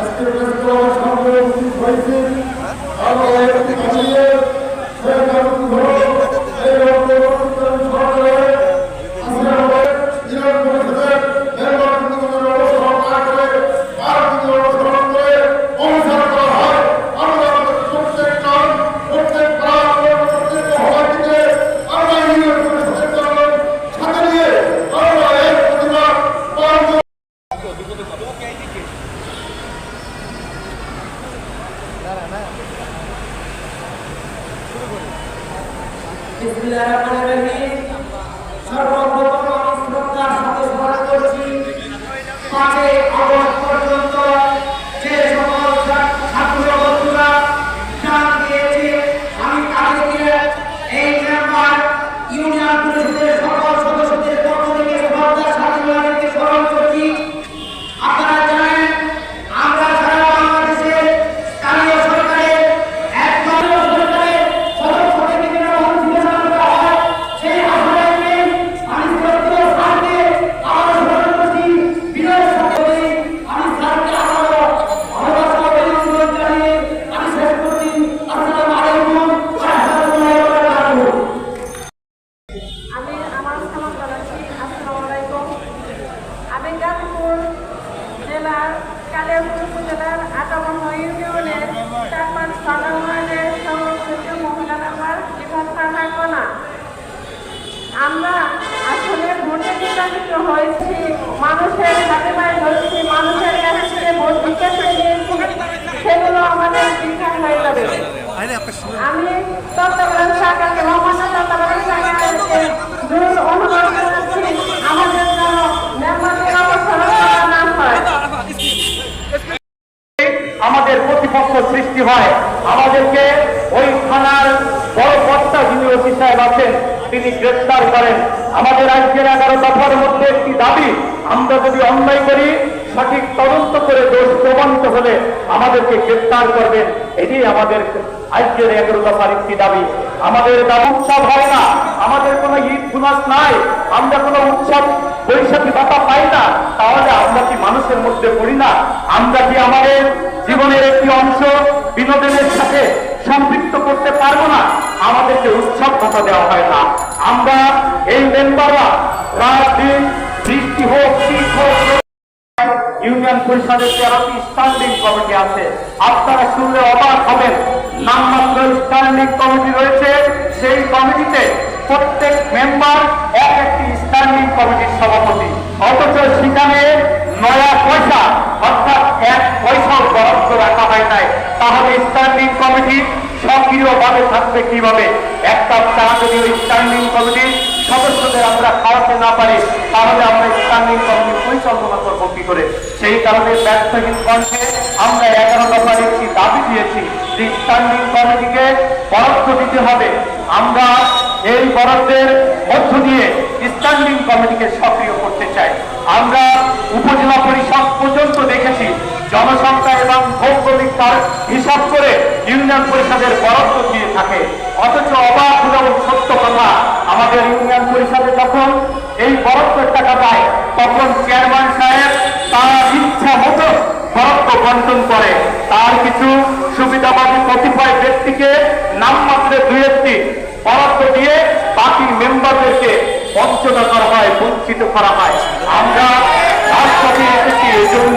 আজকে that আমাদের প্রতিপক্ষ সৃষ্টি হয়। আমাদেরকে ওই থানার বড় কর্তা যিনি ওসি সাহেব আছেন, তিনি গ্রেফতার করেন। আমাদের রাজ্যের এগারো দফার মধ্যে একটি দাবি, আমরা যদি অন্যায় করি, সঠিক তদন্ত করে দোষ প্রমাণিত হলে আমাদেরকে গ্রেফতার করবেন। এটি আমাদের আজকের এগারো দফার একটি দাবি। আমাদের উৎসব হয় না। আমাদের কোনো ঈদ গুনাস নাই। আমরা কোনো উৎসব, বৈশাখী ভাতা পাই না। তাহলে আমরা কি মানুষের মধ্যে পড়ি না? আমরা কি আমাদের জীবনের একটি অংশ বিনোদনের সাথে সম্পৃক্ত করতে পারব না? আমাদেরকে উৎসব ভাতা দেওয়া হয় না। আমরা এই মেম্বাররা রাত দিন বৃষ্টি হোক, শীত হোক ইউনিয়ন পরিষদের তেরোটি স্ট্যান্ডিং কমিটি আছে। আপনারা শুনলে অবাক হবেন, নামমাত্র স্ট্যান্ডিং কমিটি রয়েছে। সেই কমিটিতে প্রত্যেক মেম্বার এক একটি স্ট্যান্ডিং কমিটির সভাপতি। অথচ সেখানে নয়া পয়সা, অর্থাৎ এক পয়সাও বরাদ্দ রাখা হয় নাই। তাহলে স্ট্যান্ডিং কমিটি সক্রিয়ভাবে থাকবে কীভাবে? একটা চা যদি ওই স্ট্যান্ডিং কমিটির সদস্যদের আমরা খাওয়াতে না পারি, তাহলে আমরা স্ট্যান্ডিং কমিটি পরিচালনা করব কি করে? সেই কারণে ব্যর্থহীন কণ্ঠে আমরা এগারো দফার একটি দাবি দিয়েছি যে স্ট্যান্ডিং কমিটিকে বরাদ্দ দিতে হবে। আমরা এই বরাদ্দের মধ্য দিয়ে স্ট্যান্ডিং কমিটিকে সক্রিয় করতে চাই। আমরা উপজেলা পরিষদ পর্যন্ত দেখেছি জনসংখ্যা এবং ভৌগোলিক তার হিসাব করে ইউনিয়ন পরিষদের বরাদ্দ দিয়ে থাকে। অথচ অবাক এবং সত্য কথা, আমাদের ইউনিয়ন পরিষদে যখন এই বরাদ্দের টাকা পায়, তখন চেয়ারম্যান সাহেব তার ইচ্ছা মতো বরাদ্দ বন্টন করে। তার কিছু সুবিধাবাদী কতিপয় ব্যক্তিকে নামমাত্রে দুই একটি বরাদ্দ দিয়ে বাকি মেম্বারদেরকে বঞ্চনা করা হয়, বঞ্চিত করা হয়। আমরা রাজপথে এসেছি এই জন্য।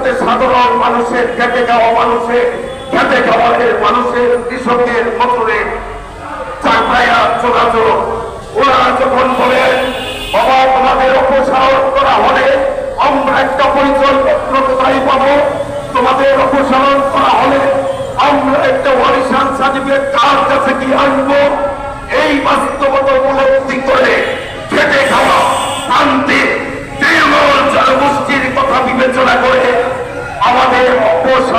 সাথে সাধারণ মানুষের, খেটে যাওয়া মানুষের, খেটে যাওয়াদের মানুষের কৃষকের মতরে চাকরায়া চলাচল ওরা যখন বলেন বাবা, তোমাদের অপসারণ করা হলে আমরা একটা পরিচয়পত্র কোথায় পাবো? তোমাদের অপসারণ করা হলে আমরা একটা ওয়ারিশান সার্টিফিকেট কার কাছে কি আনব? এই বাস্তবতা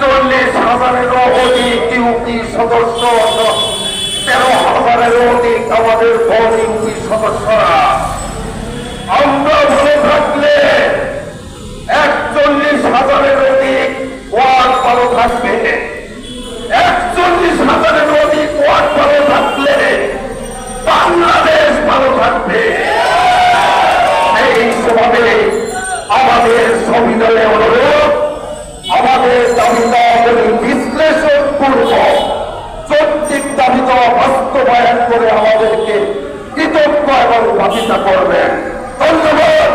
একচল্লিশ হাজারেরও অধিক ইউপি সদস্য তেরো হাজারের অধিক আমাদের দল ইউপি সদস্যরা। আমরা ভালো থাকলে একচল্লিশ হাজারের অধিক ওয়ার্ড ভালো থাকবে। দাবিতা করবেন। ধন্যবাদ।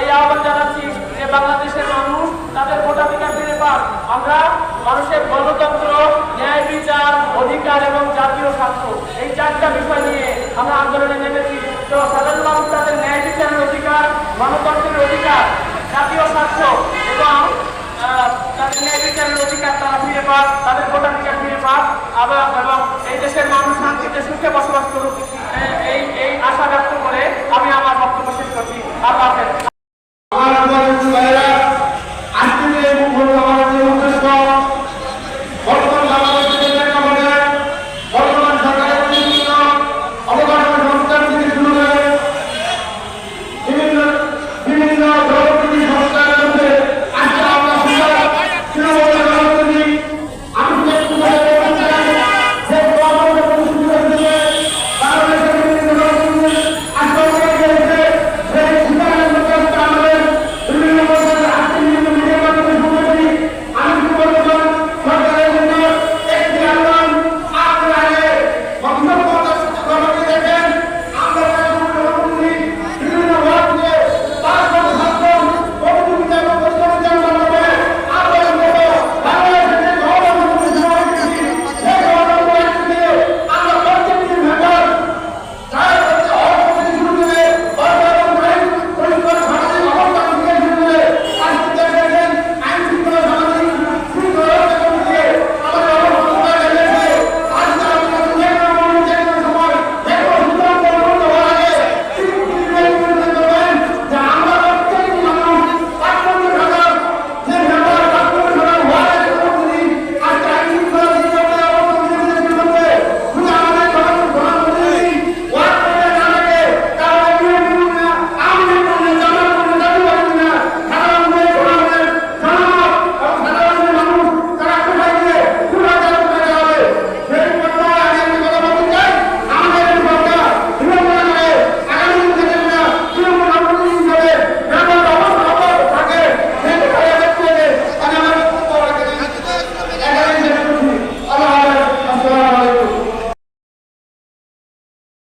এই আহ্বান জানাচ্ছি এই বাংলাদেশের মানুষ তাদের ভোটাধিকার আমরা মানুষের গণতন্ত্র, ন্যায় বিচার, অধিকার এবং জাতীয় স্বার্থ, এই চারটা বিষয় নিয়ে আমরা বিচারের অধিকার, জাতীয় স্বার্থ এবং তাদের ন্যায় অধিকার তারা ফিরে পাক, তাদের ভোটাধিকার ফিরে পাক, আবার এবং এই দেশের মানুষ শান্তিতে সুখে বসবাস করুক। এই এই আশা ব্যক্ত করে